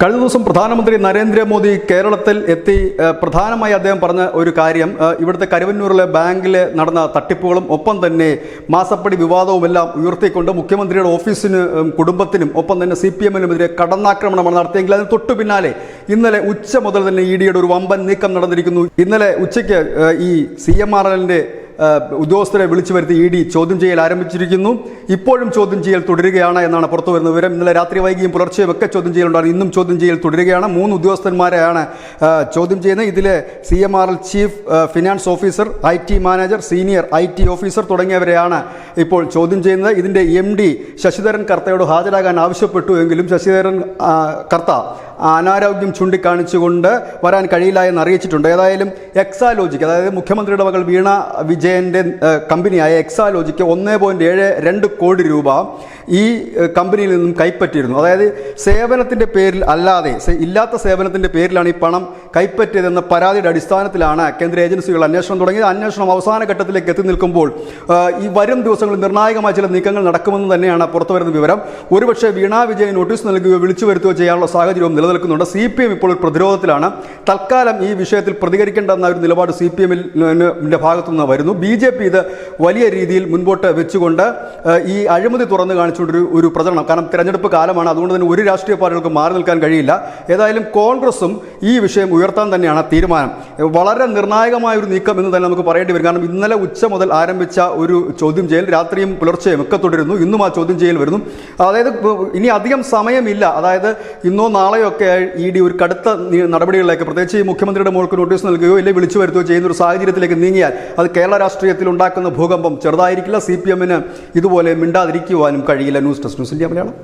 കഴിഞ്ഞ ദിവസം പ്രധാനമന്ത്രി നരേന്ദ്രമോദി കേരളത്തിൽ എത്തി പ്രധാനമായി അദ്ദേഹം പറഞ്ഞ ഒരു കാര്യം ഇവിടുത്തെ കരുവന്നൂരിലെ ബാങ്കിൽ നടന്ന തട്ടിപ്പുകളും ഒപ്പം തന്നെ മാസപ്പടി വിവാദവും എല്ലാം ഉയർത്തിക്കൊണ്ട് മുഖ്യമന്ത്രിയുടെ ഓഫീസിന് കുടുംബത്തിനും ഒപ്പം തന്നെ സി പി എമ്മിനുമെതിരെ കടന്നാക്രമണമാണ് നടത്തിയെങ്കിൽ അതിന് തൊട്ടു പിന്നാലെ ഇന്നലെ ഉച്ച മുതൽ തന്നെ ഇ ഡിയുടെ ഒരു വമ്പൻ നീക്കം നടന്നിരിക്കുന്നു. ഇന്നലെ ഉച്ചയ്ക്ക് ഈ സി എം ആർ എല്ലിന്റെ ഏഹ് ഉദ്യോഗസ്ഥരെ വിളിച്ചു വരുത്തി ഇ ഡി ചോദ്യം ചെയ്യൽ ആരംഭിച്ചിരിക്കുന്നു. ഇപ്പോഴും ചോദ്യം ചെയ്യൽ തുടരുകയാണ് എന്നാണ് പുറത്തു വരുന്ന വിവരം. ഇന്നലെ രാത്രി വൈകിയും പുലർച്ചെയും ഒക്കെ ചോദ്യം ചെയ്യലുണ്ടായിരുന്നു. ഇന്നും ചോദ്യം ചെയ്യൽ തുടരുകയാണ്. മൂന്ന് ഉദ്യോഗസ്ഥന്മാരെയാണ് ചോദ്യം ചെയ്യുന്നത്. ഇതിൽ C M R L chief finance officer I T manager senior I T officer തുടങ്ങിയവരെയാണ് ഇപ്പോൾ ചോദ്യം ചെയ്യുന്നത്. ഇതിന്റെ എം ഡി ശശിധരൻ കർത്തയോട് ഹാജരാകാൻ ആവശ്യപ്പെട്ടു എങ്കിലും ശശിധരൻ കർത്ത അനാരോഗ്യം ചൂണ്ടിക്കാണിച്ചുകൊണ്ട് വരാൻ കഴിയില്ല എന്ന് അറിയിച്ചിട്ടുണ്ട്. ഏതായാലും എക്സാലോജിക്ക് അതായത് മുഖ്യമന്ത്രിയുടെ മകൾ വീണ വിജയന്റെ കമ്പനിയായ എക്സാലോജിക്ക് ഒന്ന് പോയിന്റ് ഏഴ് രണ്ട് കോടി രൂപ ഈ കമ്പനിയിൽ നിന്നും കൈപ്പറ്റിയിരുന്നു. അതായത് സേവനത്തിന്റെ പേരിൽ അല്ലാതെ ഇല്ലാത്ത സേവനത്തിന്റെ പേരിലാണ് ഈ പണം കൈപ്പറ്റിയതെന്ന പരാതിയുടെ അടിസ്ഥാനത്തിലാണ് കേന്ദ്ര ഏജൻസികൾ അന്വേഷണം തുടങ്ങിയത്. അന്വേഷണം അവസാന ഘട്ടത്തിലേക്ക് എത്തി നിൽക്കുമ്പോൾ ഈ വരും ദിവസങ്ങളിൽ നിർണായകമായ ചില നീക്കങ്ങൾ നടക്കുമെന്ന് തന്നെയാണ് പുറത്തുവരുന്ന വിവരം. ഒരുപക്ഷെ വീണ വിജയൻ നോട്ടീസ് നൽകുകയോ വിളിച്ചു വരുത്തുകയോ ചെയ്യാനുള്ള സാഹചര്യവും നിലനിൽക്കുന്നുണ്ട്. സി പി എം ഇപ്പോൾ ഒരു പ്രതിരോധത്തിലാണ്. തൽക്കാലം ഈ വിഷയത്തിൽ പ്രതികരിക്കേണ്ടെന്ന ഒരു നിലപാട് സി പി എമ്മിന്റെ ഭാഗത്തു നിന്ന് വരുന്നു. ബി ജെ പി ഇത് വലിയ രീതിയിൽ മുൻപോട്ട് വെച്ചുകൊണ്ട് ഈ അഴിമതി തുറന്നു കാണിച്ചുകൊണ്ടൊരു ഒരു പ്രചരണം. കാരണം തിരഞ്ഞെടുപ്പ് കാലമാണ്. അതുകൊണ്ട് തന്നെ ഒരു രാഷ്ട്രീയ പാർട്ടികൾക്ക് മാറി നിൽക്കാൻ കഴിയില്ല. ഏതായാലും കോൺഗ്രസും ഈ വിഷയം ഉയർത്താൻ തന്നെയാണ് തീരുമാനം. വളരെ നിർണായകമായ ഒരു നീക്കം എന്ന് തന്നെ നമുക്ക് പറയേണ്ടി വരും. കാരണം ഇന്നലെ ഉച്ച മുതൽ ആരംഭിച്ച ഒരു ചോദ്യം ചെയ്യൽ രാത്രിയും പുലർച്ചെയും ഒക്കെ തുടരുന്നു. ഇന്നും ആ ചോദ്യം ചെയ്യൽ വരുന്നു. അതായത് ഇനി അധികം സമയമില്ല. അതായത് ഇന്നോ നാളെയോ ഒക്കെ ഇ ഡി ഒരു കടുത്ത നടപടികളിലേക്ക് പ്രത്യേകിച്ച് ഈ മുഖ്യമന്ത്രിയുടെ മോൾക്ക് നോട്ടീസ് നൽകുകയോ ഇല്ലെങ്കിൽ വിളിച്ചു വരുത്തുകയോ ചെയ്യുന്ന ഒരു സാഹചര്യത്തിലേക്ക് നീങ്ങിയാൽ അത് കേരള രാഷ്ട്രീയത്തിൽ ഉണ്ടാക്കുന്ന ഭൂകമ്പം ചെറുതായിരിക്കില്ല. സി പി എമ്മിന് ഇതുപോലെ മിണ്ടാതിരിക്കുവാനും കഴിയില്ല. News desk news India Malayalam.